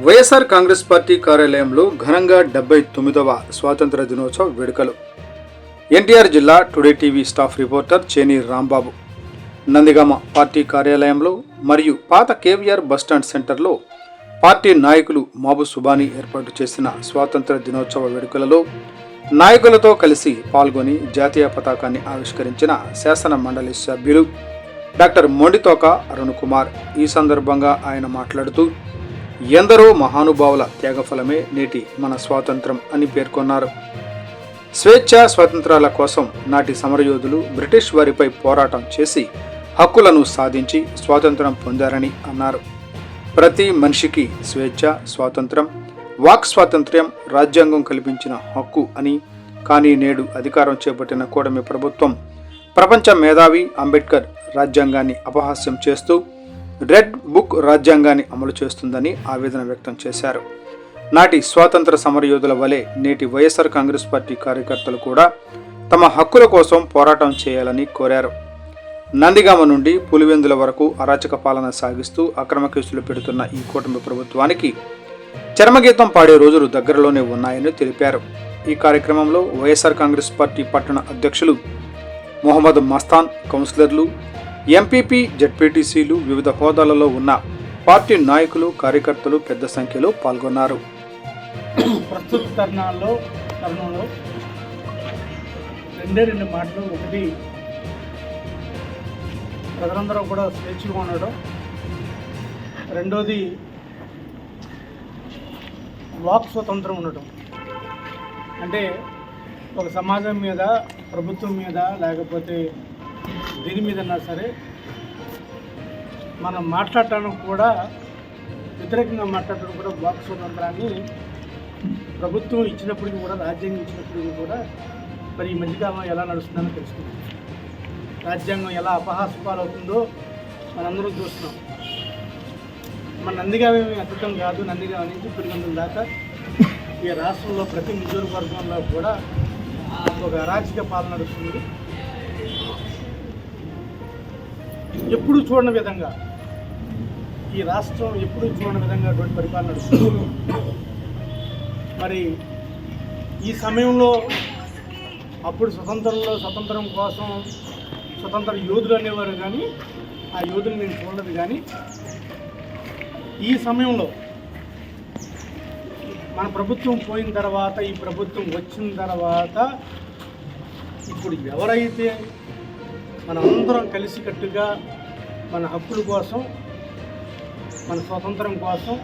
YSR Congress party కార్యాలయంలో ఘనంగా డెబ్బై తొమ్మిదవ స్వాతంత్ర దినోత్సవ వేడుకలు. ఎన్టీఆర్ జిల్లా today TV staff reporter చేని Rambabu. Nandigama party కార్యాలయంలో మరియు పాత కేవీఆర్ బస్టాండ్ సెంటర్లో పార్టీ నాయకులు మాబు సుబాని ఏర్పాటు చేసిన స్వాతంత్ర దినోత్సవ వేడుకలలో నాయకులతో కలిసి పాల్గొని జాతీయ పతాకాన్ని ఆవిష్కరించిన శాసన మండలి సభ్యులు డాక్టర్ మొండితోక అరుణ్ కుమార్. ఈ సందర్భంగా ఆయన మాట్లాడుతూ ఎందరో మహానుభావుల త్యాగఫలమే నేటి మన స్వాతంత్రం అని పేర్కొన్నారు. స్వేచ్ఛ స్వాతంత్రాల కోసం నాటి సమరయోధులు బ్రిటిష్ వారిపై పోరాటం చేసి హక్కులను సాధించి స్వాతంత్రం పొందారని అన్నారు. ప్రతి మనిషికి స్వేచ్ఛ స్వాతంత్రం వాక్ స్వాతంత్ర్యం రాజ్యాంగం కల్పించిన హక్కు అని కానీ నేడు అధికారం చేపట్టిన కూడమి ప్రభుత్వం ప్రపంచ మేధావి అంబేద్కర్ రాజ్యాంగాన్ని అపహాస్యం చేస్తూ రెడ్ బుక్ రాజ్యాంగాన్ని అమలు చేస్తుందని ఆవేదన వ్యక్తం చేశారు. నాటి స్వాతంత్ర సమరయోధుల వలె నేటి వైఎస్ఆర్ కాంగ్రెస్ పార్టీ కార్యకర్తలు కూడా తమ హక్కుల కోసం పోరాటం చేయాలని కోరారు. నందిగామ నుండి పులివెందుల వరకు అరాచక పాలన సాగిస్తూ అక్రమ కేసులు పెడుతున్న ఈ కూటమి ప్రభుత్వానికి చర్మగీతం పాడే రోజులు దగ్గరలోనే ఉన్నాయని తెలిపారు. ఈ కార్యక్రమంలో వైఎస్ఆర్ కాంగ్రెస్ పార్టీ పట్టణ అధ్యక్షులు మొహమ్మద్ మస్తాన్ కౌన్సిలర్లు ఎంపీపీ జడ్పీటీసీలు వివిధ హోదాలలో ఉన్న పార్టీ నాయకులు కార్యకర్తలు పెద్ద సంఖ్యలో పాల్గొన్నారు. ప్రస్తుత తరుణాల్లో తరుణంలో రెండే రెండు మాటలు ఒకటి ప్రజలందరూ కూడా స్వేచ్ఛగా ఉండడం. రెండోది వాక్ స్వతంత్రం ఉండటం అంటే ఒక సమాజం మీద ప్రభుత్వం మీద లేకపోతే దీని మీదన్నా సరే మనం మాట్లాడటానికి కూడా వ్యతిరేకంగా మాట్లాడటం కూడా వాక్ స్వతంత్రాన్ని ప్రభుత్వం ఇచ్చినప్పటికీ కూడా రాజ్యాంగం ఇచ్చినప్పటికీ కూడా మరి ఈ మధ్యకాలం ఎలా నడుస్తుందని తెలుసుకుందాం. రాజ్యాంగం ఎలా అపహాస్పాలవుతుందో మనందరం చూస్తున్నాం. మన నందిగామ ఏమీ అద్భుతం కాదు నందిగామ నుంచి పులిగొందుల దాకా ఈ రాష్ట్రంలో ప్రతి నియోజకవర్గంలో కూడా ఒక అరాచక పాలన నడుస్తుంది. ఎప్పుడు చూడని విధంగా ఈ రాష్ట్రం ఎప్పుడు చూడని విధంగా అటువంటి పరిపాలన నడుస్తుంది. మరి ఈ సమయంలో అప్పుడు స్వతంత్రంలో స్వతంత్రం కోసం స్వతంత్ర యోధులు అనేవారు కానీ ఆ యోధులు నేను చూడలేదు కానీ ఈ సమయంలో మన ప్రభుత్వం పోయిన తర్వాత ఈ ప్రభుత్వం వచ్చిన తర్వాత ఇప్పుడు ఎవరైతే మనమందరం కలిసికట్టుగా మన హక్కుల కోసం మన స్వతంత్రం కోసం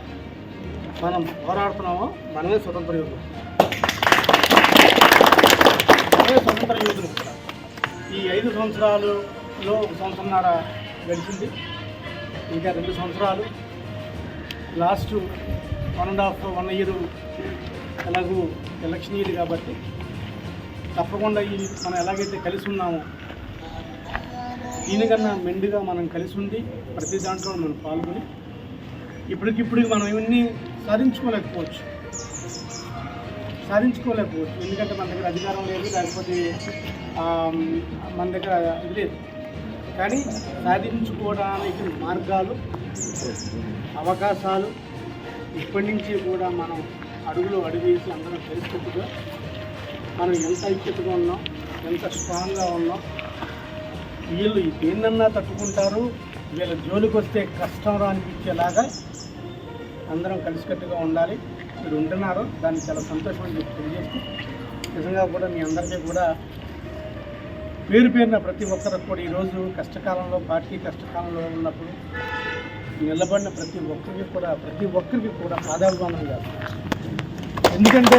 మనం పోరాడుతున్నామో మనమే స్వతంత్ర యోగులు మనమే స్వతంత్ర యోగులు ఈ ఐదు సంవత్సరాలులో ఒక సంవత్సరంన్నర గడిచింది. ఇంకా రెండు సంవత్సరాలు. Last one and half one year ఎలాగూ ఎలక్షన్ ఇయర్ కాబట్టి తప్పకుండా ఈ మనం ఎలాగైతే కలిసి ఉన్నామో దీనికన్నా మెండుగా మనం కలిసి ఉండి ప్రతి దాంట్లో మనం పాల్గొని ఇప్పటికిప్పుడు మనం ఇవన్నీ సాధించుకోలేకపోవచ్చు. సాధించుకోలేకపోవచ్చు. ఎందుకంటే మన దగ్గర అధికారం లేదు లేకపోతే మన దగ్గర ఇది లేదు. కానీ సాధించుకోవడానికి మార్గాలు అవకాశాలు ఇప్పటి నుంచి కూడా మనం అడుగులో అడుగేసి అందరం తెలుసుకుంటుగా మనం ఎంత ఐక్యతగా ఉన్నాం ఎంత స్ట్రాంగ్గా ఉన్నాం వీళ్ళు దేన్నన్నా తట్టుకుంటారు వీళ్ళ జోలికి వస్తే కష్టం రా అనిపించేలాగా అందరం కలిసికట్టుగా ఉండాలి. మీరు ఉంటున్నారు దాన్ని చాలా సంతోషం అని చెప్పి తెలియజేస్తూ నిజంగా కూడా మీ అందరికీ కూడా పేరు పేరున ప్రతి ఒక్కరికి కూడా ఈరోజు కష్టకాలంలో పార్టీ కష్టకాలంలో ఉన్నప్పుడు నిలబడిన ప్రతి ఒక్కరికి కూడా ప్రతి ఒక్కరికి కూడా పాదాభిమానం కాదు ఎందుకంటే